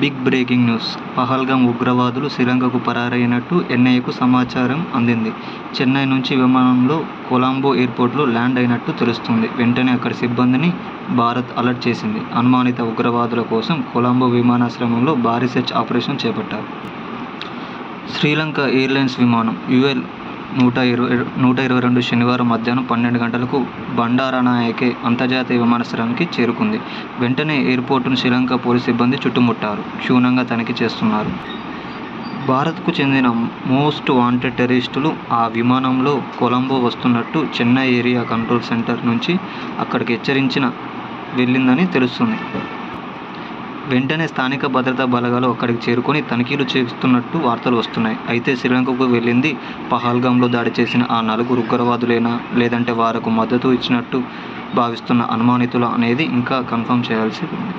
Big breaking news. Pahalgam ఉగ్రవాదులు శ్రీలంకకు పరారైనట్టు ఎన్ఐఏకు సమాచారం అందింది. చెన్నై నుంచి విమానంలో కొలంబో ఎయిర్పోర్ట్లో ల్యాండ్ అయినట్టు తెలుస్తుంది. వెంటనే అక్కడి సిబ్బందిని భారత్ అలర్ట్ చేసింది. అనుమానిత ఉగ్రవాదుల కోసం కొలంబో విమానాశ్రయంలో భారీ సెర్చ్ ఆపరేషన్ చేపట్టారు. శ్రీలంక ఎయిర్లైన్స్ విమానం యుఎల్ నూట ఇరవై నూట ఇరవై రెండు శనివారం మధ్యాహ్నం పన్నెండు గంటలకు బండారానాయకే అంతర్జాతీయ విమానాశ్రయానికి చేరుకుంది. వెంటనే ఎయిర్పోర్టును శ్రీలంక పోలీస్ సిబ్బంది చుట్టుముట్టారు. క్షుణ్ణంగా తనిఖీ చేస్తున్నారు. భారత్కు చెందిన మోస్ట్ వాంటెడ్ టెర్రరిస్టులు ఆ విమానంలో కొలంబో వస్తున్నట్టు చెన్నై ఏరియా కంట్రోల్ సెంటర్ నుంచి అక్కడికి హెచ్చరించిన వెళ్ళిందని తెలుస్తుంది. వెంటనే స్థానిక భద్రతా బలగాలు అక్కడికి చేరుకొని తనిఖీలు చేస్తున్నట్టు వార్తలు వస్తున్నాయి. అయితే శ్రీలంకకు వెళ్ళింది పహల్గామ్లో దాడి చేసిన ఆ నలుగురు ఉగ్రవాదులేనా? లేదంటే వారికి మద్దతు ఇచ్చినట్టు భావిస్తున్న అనుమానితులు అనేది ఇంకా కన్ఫర్మ్ చేయాల్సి ఉంది.